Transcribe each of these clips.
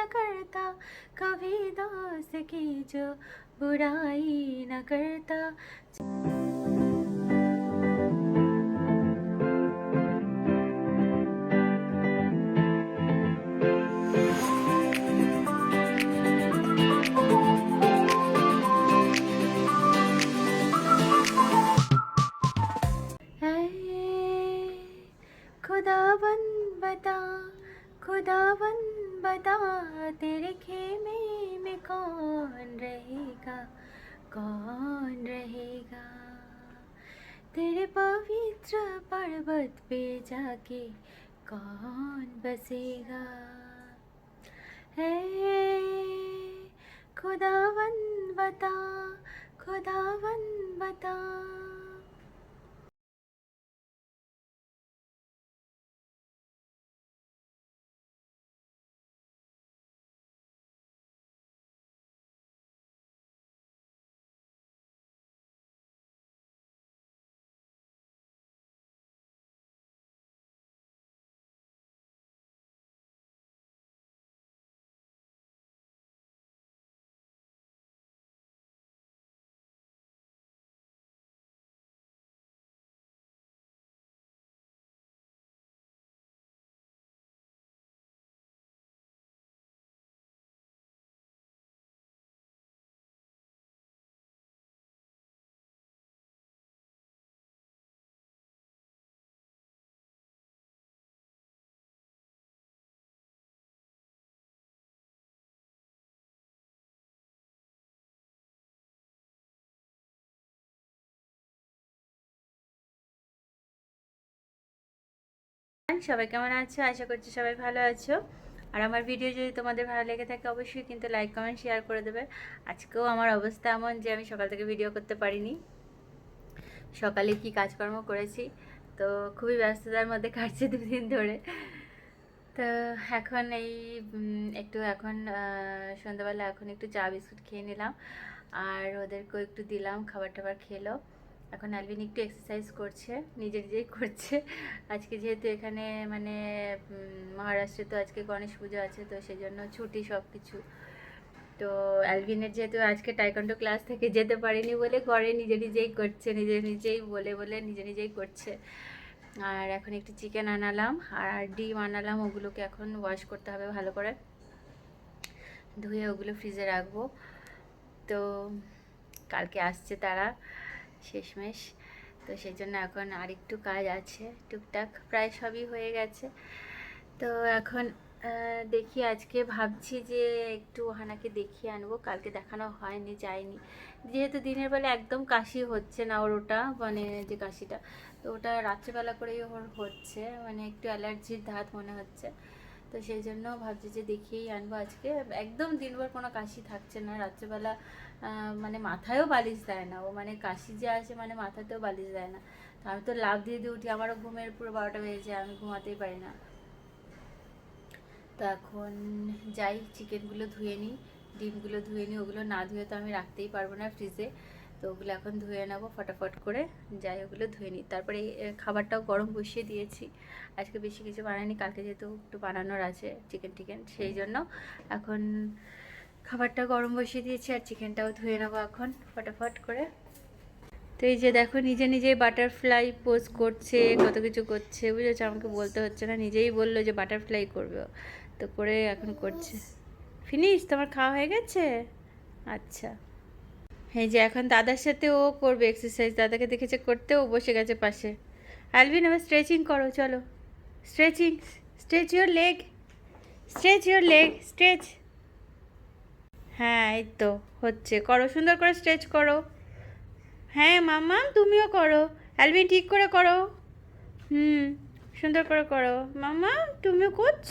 न करता कभी दोस्त की जो बुराई न करता। है खुदावन बता खुदावन बता तेरे खेमे में कौन रहेगा? कौन रहेगा? तेरे पवित्र पर्वत पे जाके कौन बसेगा? है खुदावन बता खुदावन बता। সবাই কেমন আছো? আশা করছি সবাই ভালো আছো। আর আমার ভিডিও যদি তোমাদের ভালো লেগে থাকে, অবশ্যই কিন্তু লাইক কমেন্ট শেয়ার করে দেবে। আজকেও আমার অবস্থা এমন যে আমি সকাল থেকে ভিডিও করতে পারিনি। সকালে কি কাজকর্ম করেছি, তো খুবই ব্যস্ততার মধ্যে কাটছে দুদিন ধরে। তো এখন এই একটু এখন সন্ধ্যাবেলা এখন একটু চা, বিস্কুট খেয়ে নিলাম। আর ওদেরকেও একটু দিলাম খাবার টাবার খেলো। এখন অ্যালভিন একটু এক্সারসাইজ করছে, নিজে নিজেই করছে। আজকে যেহেতু এখানে মানে মহারাষ্ট্রে তো আজকে গণেশ পুজো আছে, তো সেই জন্য ছুটি সব কিছু তো অ্যালভিনের যেহেতু আজকে টাইকন্ডো ক্লাস থেকে যেতে পারেনি বলে ঘরে নিজে নিজেই করছে, নিজে নিজেই বলে বলে নিজে নিজেই করছে। আর এখন একটু চিকেন আনালাম, আর ডিম আনালাম, ওগুলোকে এখন ওয়াশ করতে হবে ভালো করে। ধুয়ে ওগুলো ফ্রিজে রাখব। তো কালকে আসছে তারা। শেষমেশ। তো সেই জন্য এখন আরেকটু কাজ আছে, টুকটাক প্রায় সবই হয়ে গেছে। তো এখন দেখি আজকে ভাবছি যে একটু হানাকে দেখিয়ে আনব। কালকে দেখানো হয়নি, যায়নি। যেহেতু দিনের বেলা একদম কাশি হচ্ছে না ওর ওটা মানে যে কাশিটা, তো ওটা রাত্রেবেলা করেই ওর হচ্ছে মানে একটু অ্যালার্জির ধাত মনে হচ্ছে। তো সেই জন্য ভাবছি যে দেখিয়েই আনব আজকে। একদম দিনভর কোনো কাশি থাকছে না। রাত্রেবেলা মানে মাথায়ও বালিশ দেয় না। ও মানে কাশি যে আসে মানে মাথাতেও বালিশ দেয় না। তো আমি তো লাভ দিয়ে দিয়ে উঠি। আমারও ঘুমের পুরো বারোটা বেজে যায়। আমি ঘুমাতেই পারি না। তো এখন যাই চিকেনগুলো ধুয়ে নিই, ডিমগুলো ধুয়ে নিই। ওগুলো না ধুয়ে তো আমি রাখতেই পারব না ফ্রিজে তো ওগুলো এখন ধুয়ে নেব ফটাফট করে। যাই ওগুলো ধুয়ে নিই। তারপরে খাবারটাও গরম বসিয়ে দিয়েছি। আজকে বেশি কিছু বানাইনি, কালকে যেহেতু একটু বানানোর আছে চিকেন টিকেন, সেই জন্য এখন খাবারটা গরম বসিয়ে দিয়েছি আর চিকেনটাও ধুয়ে নেব এখন ফটাফট করে। তো এই যে দেখো, নিজে নিজেই বাটারফ্লাই পোজ করছে, কত কিছু করছে, বুঝেছ? আমাকে বলতে হচ্ছে না, নিজেই বলল যে বাটারফ্লাই করবে। তো করে এখন করছে। ফিনিশ? তোমার খাওয়া হয়ে গেছে? আচ্ছা। এই যে এখন দাদার সাথে ও করবে এক্সারসাইজ দাদাকে দেখেছে করতে ও বসে গেছে পাশে। অ্যালভিন আবার স্ট্রেচিং করো, চলো। Stretching stretch your leg stretch your leg stretch হ্যাঁ এই তো, হচ্ছে। করো, সুন্দর করে স্ট্রেচ করো। হ্যাঁ মামা তুমিও করো। অ্যালভিন ঠিক করে করো। হুম, সুন্দর করে করো। মামা তুমিও করছ?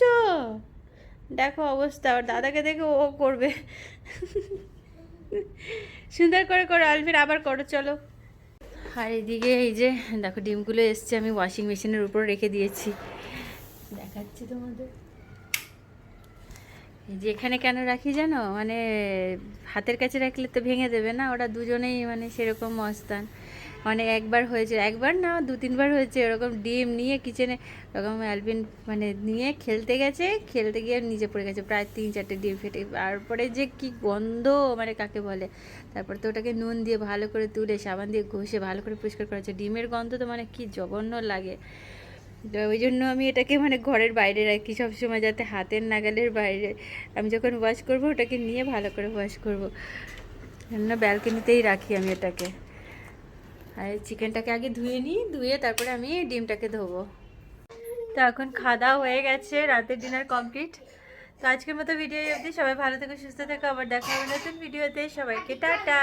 দেখো অবস্থা, ওর দাদাকে দেখে ও করবে। সুন্দর করে করো, আলভির আবার করো, চলো। আর এদিকে এই যে, দেখো ডিমগুলো এসছে, আমি ওয়াশিং মেশিনের উপর রেখে দিয়েছি। দেখাচ্ছি তোমাদের। যে এখানে কেন রাখি জানো? মানে হাতের কাছে রাখলে তো ভেঙে দেবে না, ওরা দুজনেই মানে সেরকম মস্তান। মানে একবার হয়েছে, একবার না, দু তিনবার হয়েছে, এরকম ডিম নিয়ে কিচেনে এরকম অ্যালবিন মানে নিয়ে খেলতে গেছে, খেলতে গিয়ে নিজে পড়ে গেছে, প্রায় তিন চারটে ডিম ফেটে, তারপরে যে কি গন্ধ মানে কাকে বলে, তারপর তো ওটাকে নুন দিয়ে ভালো করে তুলে, সাবান দিয়ে ঘষে ভালো করে পরিষ্কার করা হচ্ছে ডিমের গন্ধ তো মানে কি জঘন্য লাগে। তো ওই জন্য আমি এটাকে মানে ঘরের বাইরে রাখি সবসময়, যাতে হাতের নাগালের বাইরে। আমি যখন ওয়াশ করব, ওটাকে নিয়ে ভালো করে ওয়াশ করব। জন্য ব্যালকনিতেই রাখি আমি এটাকে। আর চিকেনটাকে আগে ধুয়ে নিই, ধুয়ে তারপরে আমি ডিমটাকে ধোবো। তো এখন খাওয়া হয়ে গেছে, রাতের ডিনার কমপ্লিট। তো আজকের মতো ভিডিও অবধি। সবাই ভালো থেকো, সুস্থ থেকো। আবার দেখা হবে নতুন ভিডিওতে। সবাইকে টাটা।